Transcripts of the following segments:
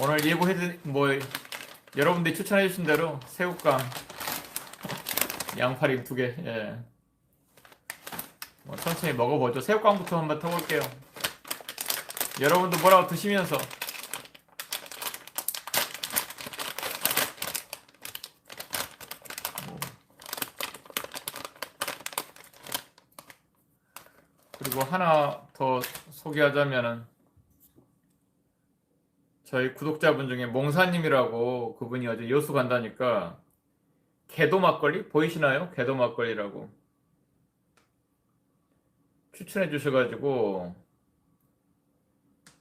오늘 예고해 뭐 여러분들이 추천해 주신 대로 새우깡 양파림 두 개. 예. 뭐 천천히 먹어보죠. 새우깡부터 한번 터볼게요. 여러분도 뭐라고 드시면서 뭐. 그리고 하나 더 소개하자면은 저희 구독자분 중에 몽사님이라고 그분이 어제 여수 간다니까 개도 막걸리 보이시나요? 개도 막걸리라고 추천해 주셔가지고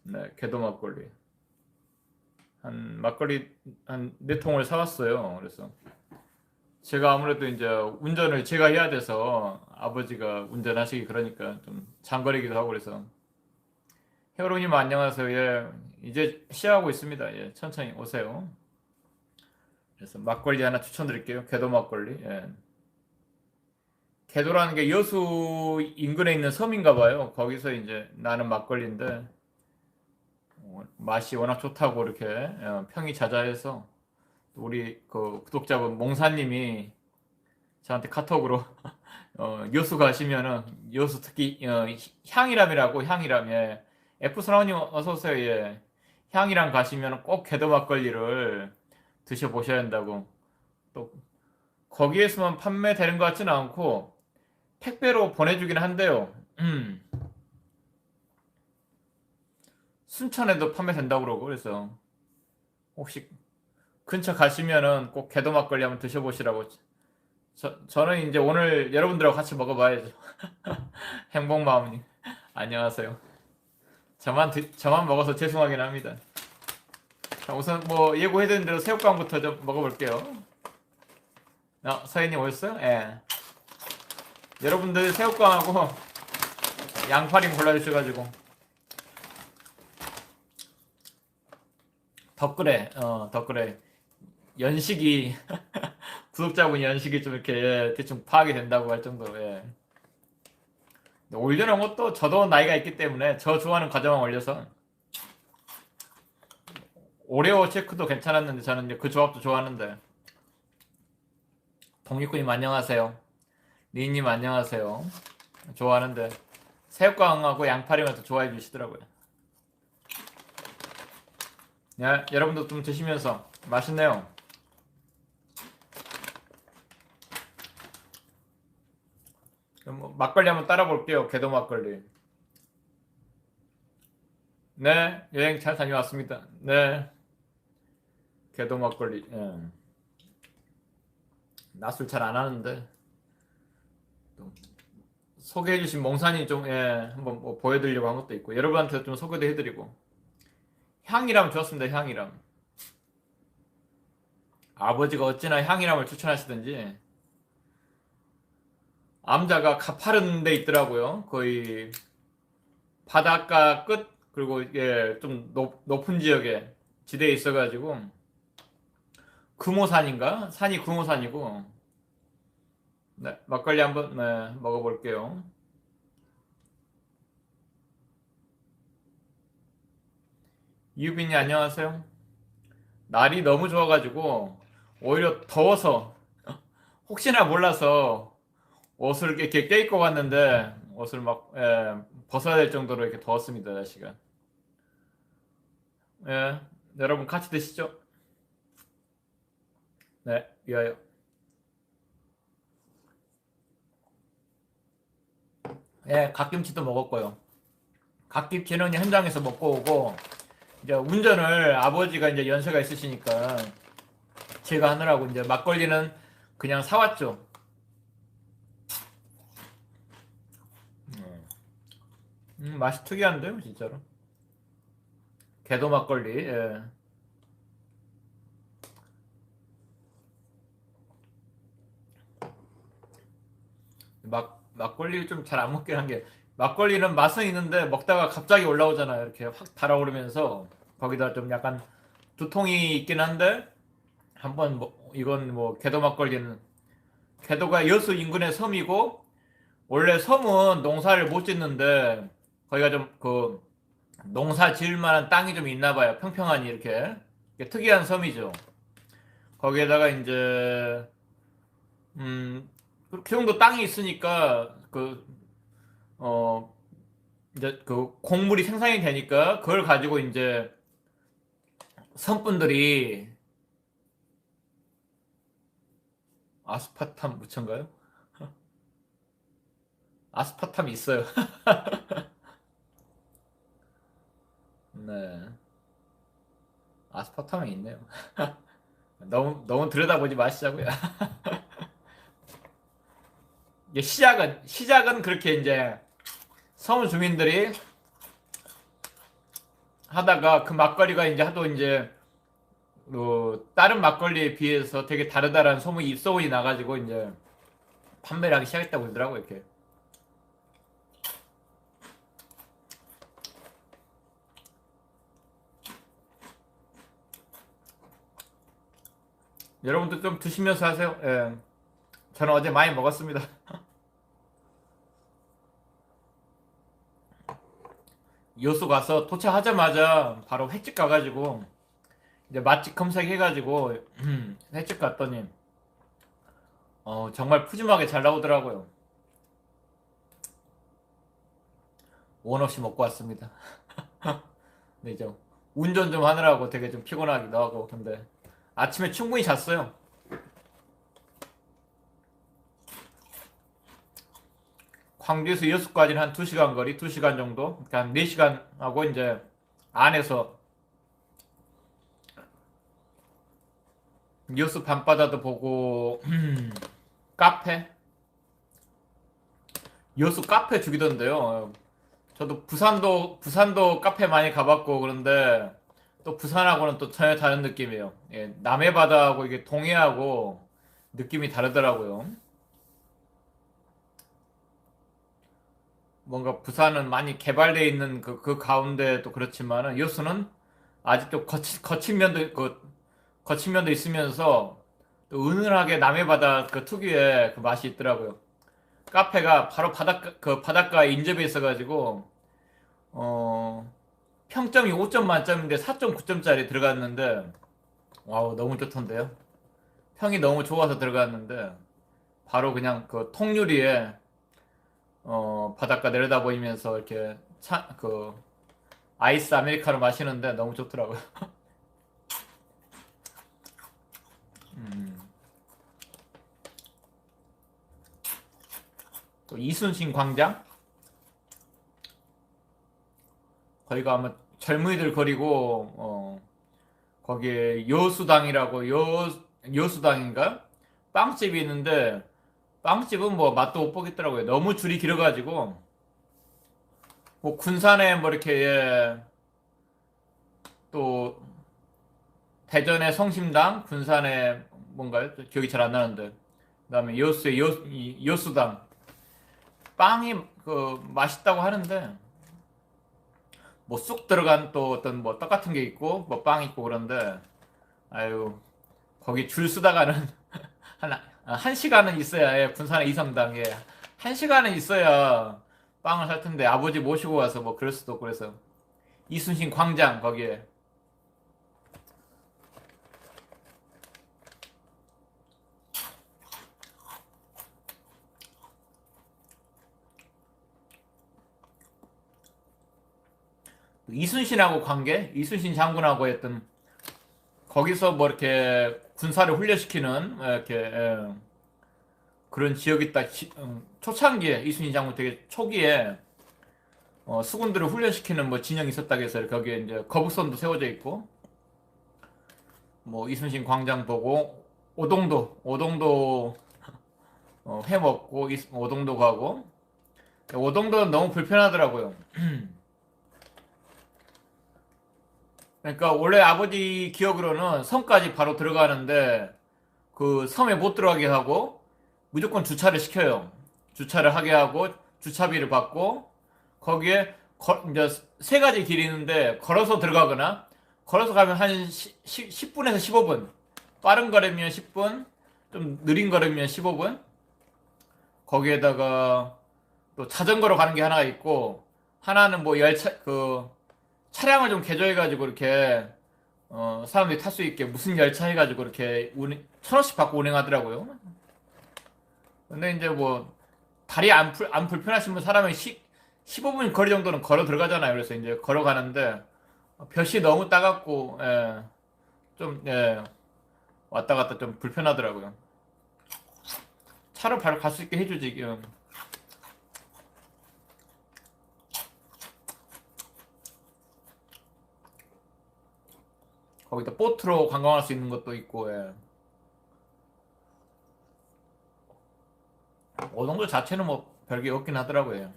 네 개도 막걸리 한 막걸리 한 네 통을 사왔어요. 그래서 제가 아무래도 이제 운전을 제가 해야 돼서 아버지가 운전하시기 그러니까 좀 장거리기도 하고 그래서 헤어로님 안녕하세요. 예, 이제 시작하고 있습니다. 예, 천천히 오세요. 그래서 막걸리 하나 추천드릴게요. 개도 막걸리. 예. 개도라는 게 여수 인근에 있는 섬인가 봐요. 거기서 이제 나는 막걸리인데 어, 맛이 워낙 좋다고 이렇게 어, 평이 자자해서 우리 그 구독자분 몽사님이 저한테 카톡으로 어, 여수 가시면은 여수 특히 어, 향이람이라고 향이람 예. F 사랑님 어서 오세요. 예. 향이랑 가시면 꼭 개도 막걸리를 드셔 보셔야 한다고. 또 거기에서만 판매되는 것 같지는 않고 택배로 보내주긴 한데요. 음. 순천에도 판매된다고 그러고 그래서 혹시 근처 가시면은 꼭 개도 막걸리 한번 드셔보시라고. 저, 저는 이제 오늘 여러분들하고 같이 먹어봐야죠. 행복 마음님 안녕하세요. 저만 드- 저만 먹어서 죄송하긴 합니다. 자, 우선 뭐 예고해드린 대로 새우깡부터 좀 먹어볼게요. 어, 서현님 오셨어요? 예. 여러분들 새우깡하고 양파림 골라주셔가지고 덧글에 어 덧글에 연식이 구독자분 연식이 좀 이렇게 예, 대충 파악이 된다고 할 정도로 예. 올려놓은 것도 저도 나이가 있기 때문에 저 좋아하는 과자만 올려서 오레오 체크도 괜찮았는데 저는 그 조합도 좋아하는데. 독립군님 안녕하세요. 리님 안녕하세요. 좋아하는데 새우깡하고 양파림을 더 좋아해 주시더라고요. 야, 여러분도 좀 드시면서 맛있네요 그럼 뭐 막걸리 한번 따라 볼게요. 개도 막걸리. 네, 여행 잘 다녀왔습니다. 네, 개도 막걸리. 예. 낮술 잘 안 하는데 또 소개해 주신 몽산이 좀 예, 한번 뭐 보여드리려고 한 것도 있고 여러분한테 좀 소개도 해드리고 향이람 좋았습니다. 향이람. 아버지가 어찌나 향이람을 추천하시든지 암자가 가파른 데 있더라고요. 거의 바닷가 끝 그리고 이게 좀 높, 높은 지역에 지대에 있어가지고 금오산인가 산이 금오산이고 네, 막걸리 한번 네, 먹어볼게요. 이유빈이 안녕하세요. 날이 너무 좋아가지고 오히려 더워서 혹시나 몰라서 옷을 이렇게 껴입고 갔는데 옷을 막 예, 벗어야 될 정도로 이렇게 더웠습니다 날씨가. 예, 여러분 같이 드시죠. 네, 위하여. 예, 갓김치도 먹었고요. 갓김치는 현장에서 먹고 오고 이제 운전을 아버지가 이제 연세가 있으시니까 제가 하느라고 이제 막걸리는 그냥 사왔죠. 음, 맛이 특이한데요, 진짜로. 개도 막걸리. 예. 막 막걸리 좀잘 안 먹긴 한게 막걸리는 맛은 있는데 먹다가 갑자기 올라오잖아요. 이렇게 확 달아오르면서 거기다 좀 약간 두통이 있긴 한데 한번 뭐 이건 뭐 개도 막걸리는 개도가 여수 인근의 섬이고 원래 섬은 농사를 못 짓는데 거기가 좀 그 농사 지을 만한 땅이 좀 있나 봐요. 평평하니 이렇게. 이게 특이한 섬이죠. 거기에다가 이제 음, 그 정도 땅이 있으니까 그 어 이제 그 곡물이 생산이 되니까 그걸 가지고 이제 섬분들이 아스파탐 무천가요? 아스파탐이 있어요. 네. 아스파탐이 있네요. 너무 너무 들여다보지 마시자고요. 시작은 시작은 그렇게 이제 섬 주민들이 하다가 그 막걸리가 이제 하도 이제 그 다른 막걸리에 비해서 되게 다르다라는 소문이 입소문이 나가지고 이제 판매를 하기 시작했다고 그러더라고 이렇게. 여러분도 좀 드시면서 하세요. 예. 저는 어제 많이 먹었습니다. 요수 가서 도착하자마자 바로 횟집 가가지고 이제 맛집 검색해가지고 횟집 갔더니 어, 정말 푸짐하게 잘 나오더라고요. 원 없이 먹고 왔습니다. 근데 이제 운전 좀 하느라고 되게 좀 피곤하기도 하고 근데 아침에 충분히 잤어요. 광주에서 여수까지는 한 2시간 거리, 2시간 정도. 그러니까 한 4시간 하고 이제 안에서 여수 밤바다도 보고 카페 여수 카페 죽이던데요. 저도 부산도 부산도 카페 많이 가봤고 그런데 또 부산하고는 또 전혀 다른 느낌이에요. 예, 남해 바다하고 이게 동해하고 느낌이 다르더라고요. 뭔가 부산은 많이 개발되어 있는 그, 그 가운데도 그렇지만은 여수는 아직도 거친, 거친 면도 그 거친 면도 있으면서 또 은은하게 남해 바다 그 특유의 그 맛이 있더라고요. 카페가 바로 바닷가 그 바닷가에 인접해 있어가지고 어 평점이 5점 만점인데 4.9점짜리 들어갔는데 와우 너무 좋던데요. 평이 너무 좋아서 들어갔는데 바로 그냥 그 통유리에 어 바닷가 내려다 보이면서 이렇게 차 그 아이스 아메리카노 마시는데 너무 좋더라고요. 음. 또 이순신 광장 거기가 아마 젊은이들 거리고 어 거기에 여수당이라고 여 여수당인가? 빵집이 있는데 빵집은 뭐 맛도 못 보겠더라고요. 너무 줄이 길어가지고. 뭐 군산에 뭐 이렇게 예, 또 대전의 성심당, 군산에 뭔가요? 기억이 잘 안 나는데. 그다음에 여수의 여, 이 여수당. 빵이 그 맛있다고 하는데 뭐 쑥 들어간 또 어떤 뭐 떡 같은 게 있고 뭐 빵 있고 그런데 아유 거기 줄 서다가는 한, 한 시간은 있어야 예, 군산의 이성당에 한 시간은 있어야 빵을 살 텐데 아버지 모시고 와서 뭐 그럴 수도 없고 그래서 이순신 광장 거기에 이순신하고 관계, 이순신 장군하고 했던 거기서 뭐 이렇게 군사를 훈련시키는 이렇게 예, 그런 지역이 있다. 음, 초창기에 이순신 장군 되게 초기에 어, 수군들을 훈련시키는 뭐 진영이 있었다고 해서 거기에 이제 거북선도 세워져 있고 뭐 이순신 광장 보고 오동도 오동도 어, 회 먹고 오동도 가고 오동도는 너무 불편하더라고요. 그러니까 원래 아버지 기억으로는 섬까지 바로 들어가는데 그 섬에 못 들어가게 하고 무조건 주차를 시켜요. 주차를 하게 하고 주차비를 받고 거기에 거, 이제 세 가지 길이 있는데 걸어서 들어가거나 걸어서 가면 한 10, 10분에서 15분 빠른 걸으면 10분 좀 느린 걸으면 15분 거기에다가 또 자전거로 가는 게 하나 있고 하나는 뭐 열차 그 차량을 좀 개조해가지고 이렇게 어, 사람들이 탈 수 있게 무슨 열차 해가지고 이렇게 운행, 천 원씩 받고 운행하더라고요. 근데 이제 뭐 다리 안, 불, 안 불편하시면 사람이 10, 15분 거리 정도는 걸어 들어가잖아요. 그래서 이제 걸어가는데 볕이 너무 따갑고 예, 좀 예, 왔다 갔다 좀 불편하더라고요. 차로 바로 갈 수 있게 해주지. 음. 거기다 보트로 관광할 수 있는 것도 있고, 예. 오동도 자체는 뭐 별게 없긴 하더라고요.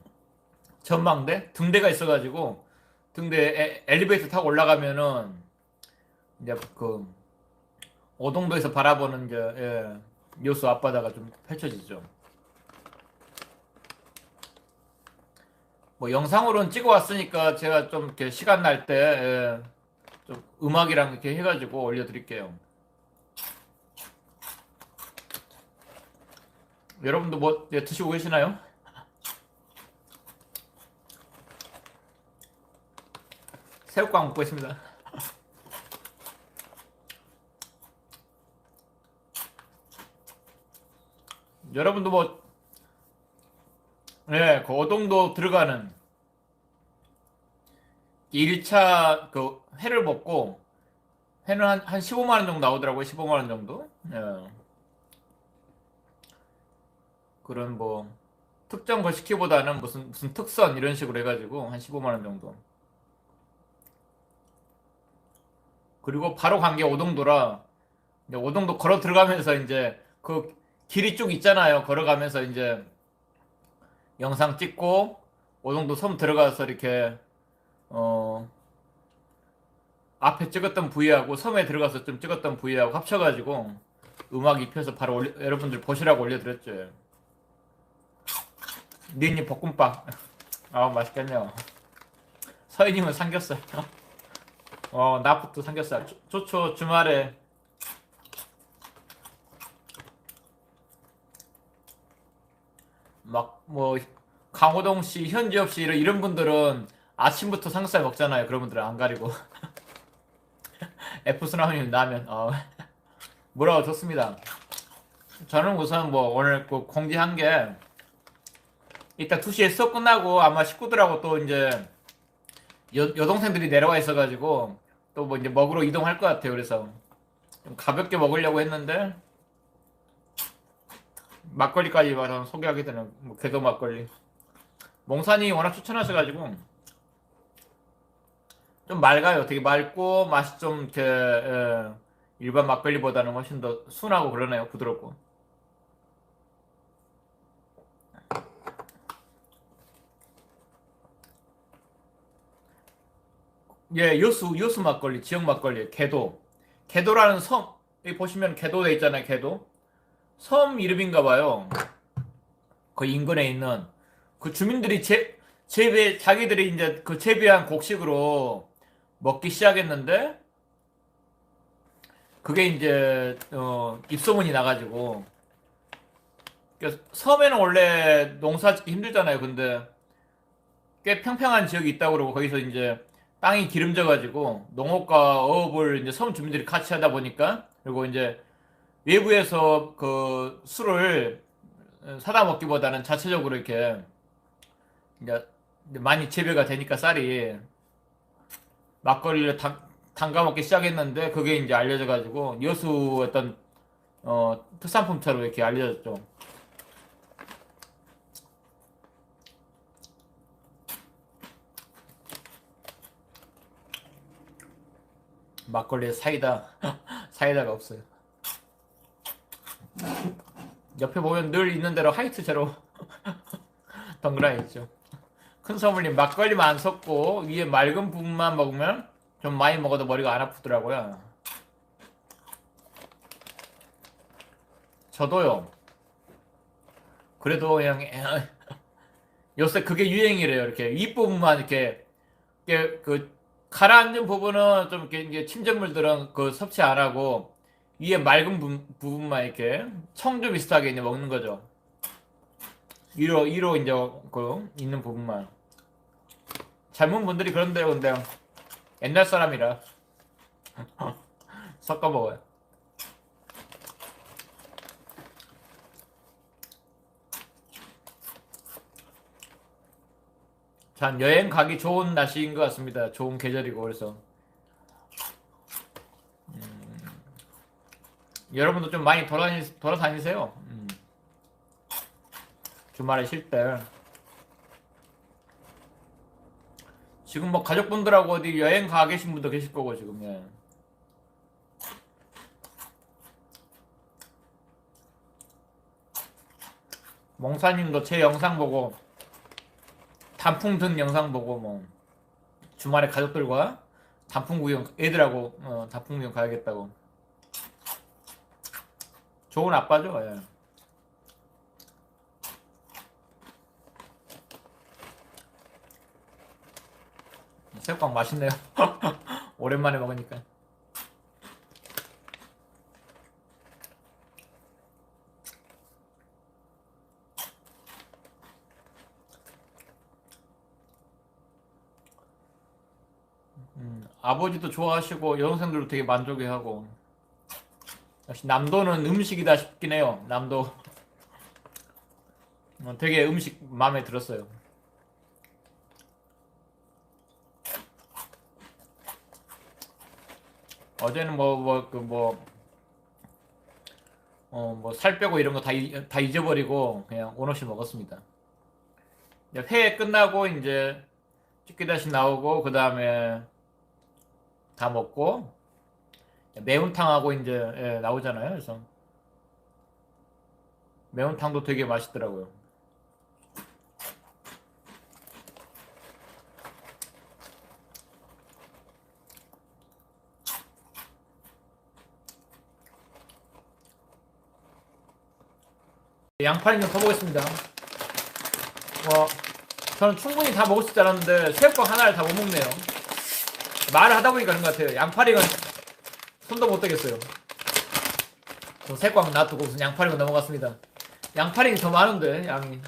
전망대? 등대가 있어가지고, 등대 에, 엘리베이터 타고 올라가면은, 이제 그, 오동도에서 바라보는 이제, 예, 요수 앞바다가 좀 펼쳐지죠. 뭐 영상으로는 찍어 왔으니까 제가 좀 이렇게 시간 날 때, 예, 좀 음악이랑 이렇게 해가지고 올려드릴게요. 여러분도 뭐 예, 드시고 계시나요? 새우깡 먹고 있습니다. 여러분도 뭐, 예, 그 어동도 들어가는 1차 그 회를 먹고 회는 한, 한 15만 원 정도 나오더라고요. 15만 원 정도. 예. 그런 뭐, 특정 거시키보다는 무슨, 무슨 특선 이런 식으로 해가지고 한 15만 원 정도. 그리고 바로 간 게 오동도라, 오동도 걸어 들어가면서 이제 그 길이 쭉 있잖아요. 걸어가면서 이제 영상 찍고 오동도 섬 들어가서 이렇게 어 앞에 찍었던 부위하고 섬에 들어가서 좀 찍었던 부위하고 합쳐가지고 음악 입혀서 바로 올려, 여러분들 보시라고 올려드렸죠. 니님 볶음밥 아 맛있겠네요. 서희님은 삼겹살. 어 나부터 삼겹살. 좋- 좋죠 주말에 막 뭐 강호동 씨, 현지엽 씨 이런 분들은 아침부터 삼겹살 먹잖아요. 그런 분들은 안 가리고 F 수나우님 라면 어 뭐라고 좋습니다. 저는 우선 뭐 오늘 그 공지한 게 이따 2시에 수업 끝나고 아마 식구들하고 또 이제 여, 여동생들이 내려와 있어가지고 또 뭐 이제 먹으러 이동할 것 같아요. 그래서 좀 가볍게 먹으려고 했는데 막걸리까지 와서 소개하게 되는 뭐 개도 막걸리. 몽산이 워낙 추천하셔가지고 좀 맑아요. 되게 맑고 맛이 좀 이렇게 예, 일반 막걸리보다는 훨씬 더 순하고 그러네요. 부드럽고. 예, 요수 요수 막걸리, 지역 막걸리, 개도. 개도라는 섬 여기 보시면 개도 돼 있잖아요. 개도. 섬 이름인가 봐요. 그 인근에 있는 그 주민들이 재, 재배 자기들이 이제 그 재배한 곡식으로 먹기 시작했는데 그게 이제 어, 입소문이 나가지고 그래서 섬에는 원래 농사 짓기 힘들잖아요. 근데 꽤 평평한 지역이 있다고 그러고 거기서 이제 땅이 기름져 가지고 농업과 어업을 이제 섬 주민들이 같이 하다 보니까 그리고 이제 외부에서 그 술을 사다 먹기보다는 자체적으로 이렇게 이제 많이 재배가 되니까 쌀이 막걸리를 담, 담가 먹기 시작했는데 그게 이제 알려져 가지고 여수 어떤 어, 특산품처럼 이렇게 알려졌죠. 막걸리에 사이다 사이다가 없어요. 옆에 보면 늘 있는 대로 하이트 제로 덩그라 있죠. 큰 선물님 막걸리만 안 섞고 위에 맑은 부분만 먹으면 좀 많이 먹어도 머리가 안 아프더라고요. 저도요. 그래도 그냥 요새 그게 유행이래요. 이렇게 윗부분만 이렇게, 이렇게 그 가라앉는 부분은 좀 이렇게 침전물들은 그 섭취 안 하고 위에 맑은 부, 부분만 이렇게 청주 비슷하게 이제 먹는 거죠. 위로 위로 이제 그 있는 부분만. 젊은 분들이 그런데요, 근데 옛날 사람이라 섞어 먹어요. 참 여행 가기 좋은 날씨인 것 같습니다. 좋은 계절이고 그래서 음, 여러분도 좀 많이 돌아다니, 돌아다니세요. 음. 주말에 쉴 때. 지금 뭐 가족분들하고 어디 여행 가 계신 분도 계실 거고 지금 예. 몽사님도 제 영상 보고 단풍 든 영상 보고 뭐 주말에 가족들과 단풍 구경 애들하고 어, 단풍 구경 가야겠다고 좋은 아빠죠 예. 새우깡 맛있네요 오랜만에 먹으니까 음, 아버지도 좋아하시고 여동생들도 되게 만족해하고 역시 남도는 음식이다 싶긴 해요. 남도 어, 되게 음식 마음에 들었어요. 어제는 뭐 뭐 그 뭐 어 뭐 살 빼고 이런 거 다 다 잊어버리고 그냥 온 없이 먹었습니다. 이제 회 끝나고 이제 찍기 다시 나오고 그 다음에 다 먹고 매운탕하고 이제 예, 나오잖아요. 그래서 매운탕도 되게 맛있더라고요. 양파를 좀 더보겠습니다. 뭐 저는 충분히 다 먹을 수 있지 않았는데 새우깡 하나를 다 못 먹네요. 말을 하다 보니까 그런 것 같아요. 양파링은 손도 못 대겠어요. 저 새우깡 놔두고 무슨 양파링은 넘어갔습니다. 양파링이 더 많은데 양이.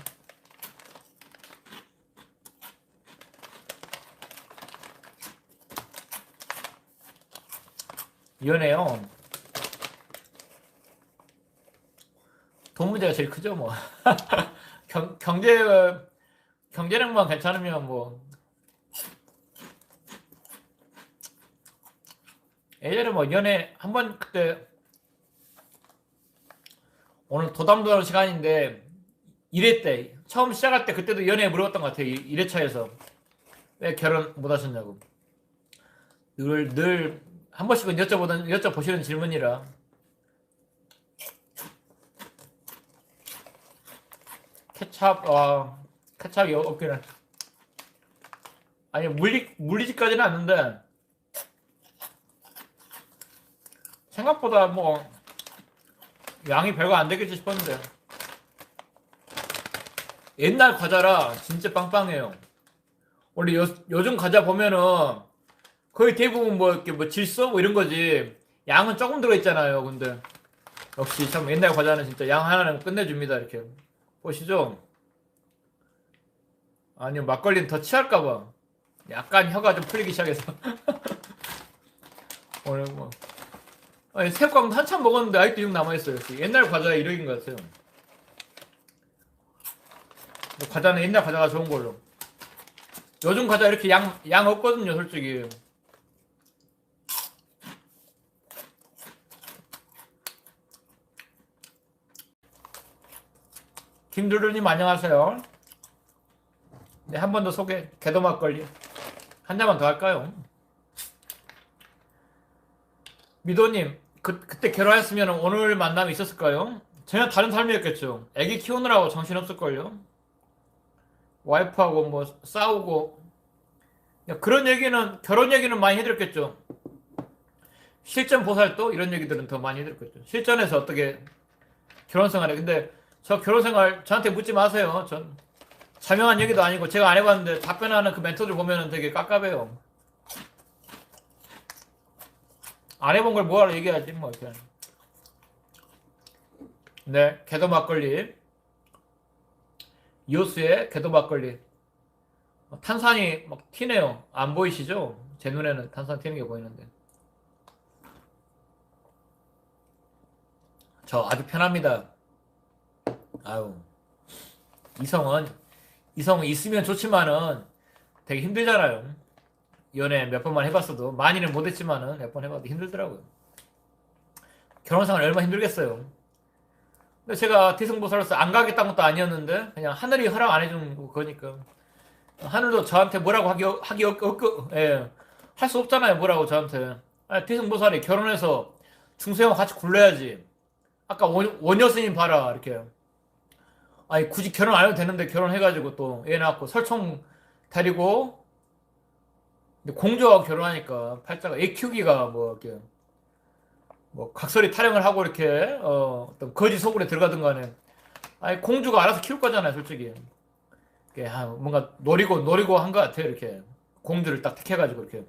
연해요. 돈 문제가 제일 크죠 뭐. 경, 경제 경제력만 괜찮으면 뭐. 예전에 뭐 연애 한 번 그때 오늘 도담도담 시간인데 1회 때 처음 시작할 때 그때도 연애 물어봤던 것 같아요 1회차에서. 왜 결혼 못 하셨냐고. 늘 늘 한 번씩은 여쭤보던 여쭤보시는 질문이라 케찹 어 케찹이 없기는 아니 물리 물리지까지는 않는데 생각보다 뭐 양이 별거 안 되겠지 싶었는데 옛날 과자라 진짜 빵빵해요. 원래 요, 요즘 과자 보면은 거의 대부분 뭐 이렇게 뭐 질소 뭐 이런 거지 양은 조금 들어있잖아요. 근데 역시 참 옛날 과자는 진짜 양 하나는 끝내줍니다. 이렇게 보시죠. 아니요 막걸리는 더 취할까봐. 약간 혀가 좀 풀리기 시작해서. 오늘 뭐. 아니 새우깡 한참 먹었는데 아직도 6 남아있어요. 옛날 과자의 이력인 것 같아요. 뭐 과자는 옛날 과자가 좋은 걸로. 요즘 과자 이렇게 양, 양 없거든요 솔직히 김두루님 안녕하세요 네, 한 번 더 소개 개도 막걸리 한 잔만 더 할까요? 미도님, 그, 그때 결혼했으면 오늘 만남이 있었을까요? 전혀 다른 삶이었겠죠. 애기 키우느라고 정신없을걸요? 와이프하고 뭐 싸우고. 야, 그런 얘기는, 결혼 얘기는 많이 해드렸겠죠. 실전 보살도 이런 얘기들은 더 많이 해드렸겠죠. 실전에서 어떻게 결혼 생활에. 근데 저 결혼 생활 저한테 묻지 마세요. 전 자명한 얘기도 아니고 제가 안 해봤는데 답변하는 그 멘토들 보면은 되게 깝깝해요. 안 해본 걸 뭐하러 얘기하지 뭐 그냥. 네, 개도 막걸리. 이오스의 개도 막걸리. 어, 탄산이 막 튀네요. 안 보이시죠? 제 눈에는 탄산 튀는 게 보이는데. 저 아주 편합니다. 아유. 이성은, 이성은 있으면 좋지만은 되게 힘들잖아요. 연애 몇 번만 해봤어도, 많이는 못했지만은 몇 번 해봐도 힘들더라고요. 결혼 생활 얼마나 힘들겠어요. 근데 제가 대승보살로서 안 가겠다는 것도 아니었는데, 그냥 하늘이 허락 안 해준 거니까. 하늘도 저한테 뭐라고 하기, 하기 없, 없, 예. 할 수 없잖아요, 뭐라고 저한테. 아니, 대승보살이 결혼해서 중세형 같이 굴러야지. 아까 원, 원여스님 봐라, 이렇게. 아니, 굳이 결혼 안 해도 되는데 결혼해가지고 또 애 낳고 설총 근데 공주하고 결혼하니까 팔자가 애 키우기가 뭐 이렇게 뭐 각설이 타령을 하고 이렇게 어, 어떤 거지 속으로 들어가든 간에 아니 공주가 알아서 키울 거잖아요, 솔직히. 이게 아, 뭔가 노리고 노리고 한 것 같아요, 이렇게 공주를 딱 택해가지고 이렇게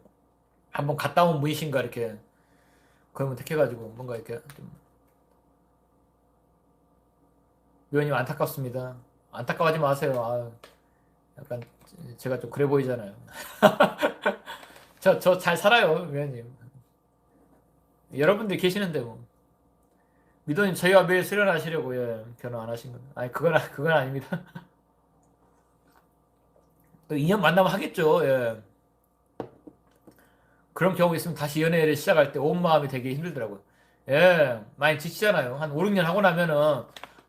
한번 갔다 온 분이신가 이렇게 그러면 택해가지고 뭔가 이렇게 좀 위원님 안타깝습니다. 안타까워하지 마세요. 아, 약간 제가 좀 그래 보이잖아요. 저 저 잘 살아요, 위원님. 여러분들 계시는데 뭐. 미도님 저희와 매일 수련하시려고 예, 결혼 안 하신 건 아니 그건 아- 그건 아닙니다. 또 인연 만나면 하겠죠. 예. 그런 경우 있으면 다시 연애를 시작할 때 온 마음이 되게 힘들더라고요. 예, 많이 지치잖아요. 한 5, 6년 하고 나면은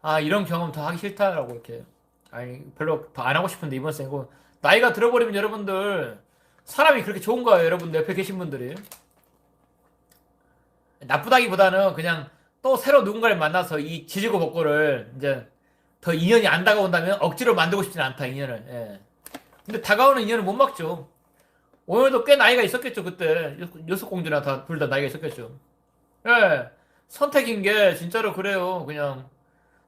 아 이런 경험 더 하기 싫다라고 이렇게 아니 별로 더 안 하고 싶은데 이번 생고 나이가 들어버리면 여러분들 사람이 그렇게 좋은 거예요. 여러분들 옆에 계신 분들이 나쁘다기보다는 그냥 또 새로 누군가를 만나서 이 지지고 볶고를 이제 더 인연이 안 다가온다면 억지로 만들고 싶지는 않다 인연을. 예. 근데 다가오는 인연을 못 막죠. 오늘도 꽤 나이가 있었겠죠 그때 여- 여섯 공주나 다 둘 다 나이가 있었겠죠. 예. 선택인 게 진짜로 그래요. 그냥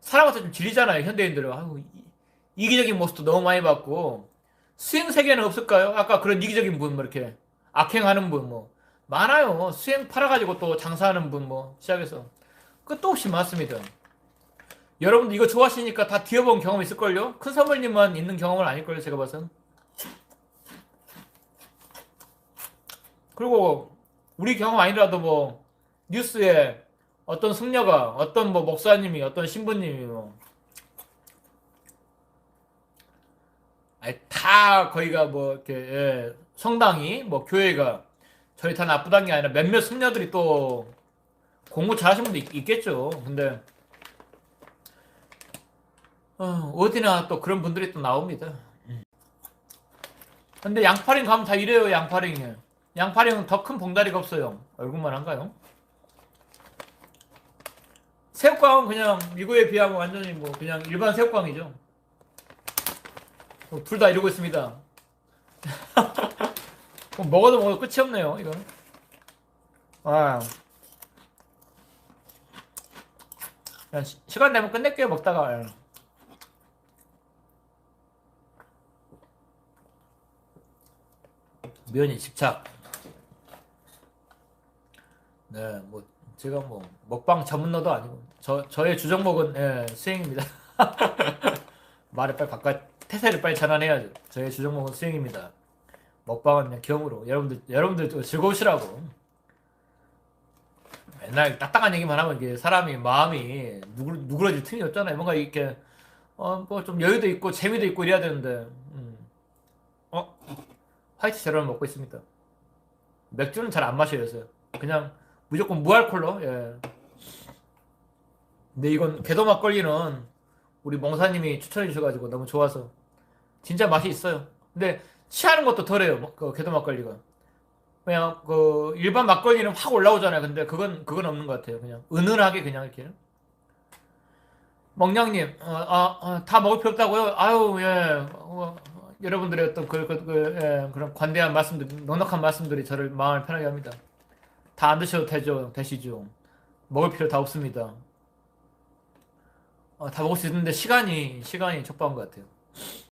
사람한테 좀 질리잖아요 현대인들은. 아유, 이- 이기적인 모습도 너무 많이 봤고 수행 세계는 없을까요? 아까 그런 이기적인 분 뭐 이렇게 악행하는 분 뭐 많아요. 수행 팔아가지고 또 장사하는 분 뭐 시작해서 끝도 없이 많습니다. 여러분들 이거 좋아하시니까 다 뒤어본 경험 있을걸요? 큰 선물님만 있는 경험은 아닐걸요 제가 봐서. 그리고 우리 경험 아니라도 뭐 뉴스에 어떤 승려가 어떤 뭐 목사님이 어떤 신부님이 뭐 아니, 다 거기가 뭐 이렇게 예, 성당이 뭐 교회가 저희 다 나쁘다는 게 아니라 몇몇 승려들이 또 공부 잘하시는 분도 있, 있겠죠. 근데 어, 어디나 또 그런 분들이 또 나옵니다. 근데 양파링 가면 다 이래요. 양파링에 양파링은 더 큰 봉다리가 없어요. 얼굴만 한가요? 새우깡은 그냥 미국에 비하면 완전히 뭐 그냥 일반 새우깡이죠. 어, 둘다 이러고 있습니다. 먹어도 먹어도 끝이 없네요, 이건. 아. 그냥 시, 시간 되면 끝낼게요, 먹다가. 예. 면이 집착. 네, 뭐 제가 뭐 먹방 전문가도 아니고 저 저의 주종목은 예, 수행입니다. 말을 빨리 바꿔 태세를 빨리 전환해야죠. 저의 주종목은 수행입니다. 먹방은 그냥 경으로 여러분들 여러분들 또 즐거우시라고. 맨날 딱딱한 얘기만 하면 이게 사람이 마음이 누구 누그러질 틈이 없잖아요. 뭔가 이렇게 어 뭐 좀 여유도 있고 재미도 있고 이래야 되는데 음. 어 화이트 제로를 먹고 있습니다. 맥주는 잘 안 마셔요. 그냥 무조건 무알콜로. 예. 근데 이건 개도 막걸리는 우리 몽사님이 추천해 주셔가지고 너무 좋아서 진짜 맛이 있어요. 근데 취하는 것도 덜해요. 뭐, 그 개도 막걸리가. 그냥 그 일반 막걸리는 확 올라오잖아요. 근데 그건 그건 없는 것 같아요. 그냥 은은하게 그냥 이렇게. 멍냥님, 어, 아, 아, 다 먹을 필요 없다고요? 아유, 예. 어, 여러분들의 어떤 그, 그, 그, 예, 그런 관대한 말씀들, 넉넉한 말씀들이 저를 마음을 편하게 합니다. 다 안 드셔도 되죠, 되시죠. 먹을 필요 다 없습니다. 어, 다 먹을 수 있는데 시간이, 시간이 촉박한 것 같아요.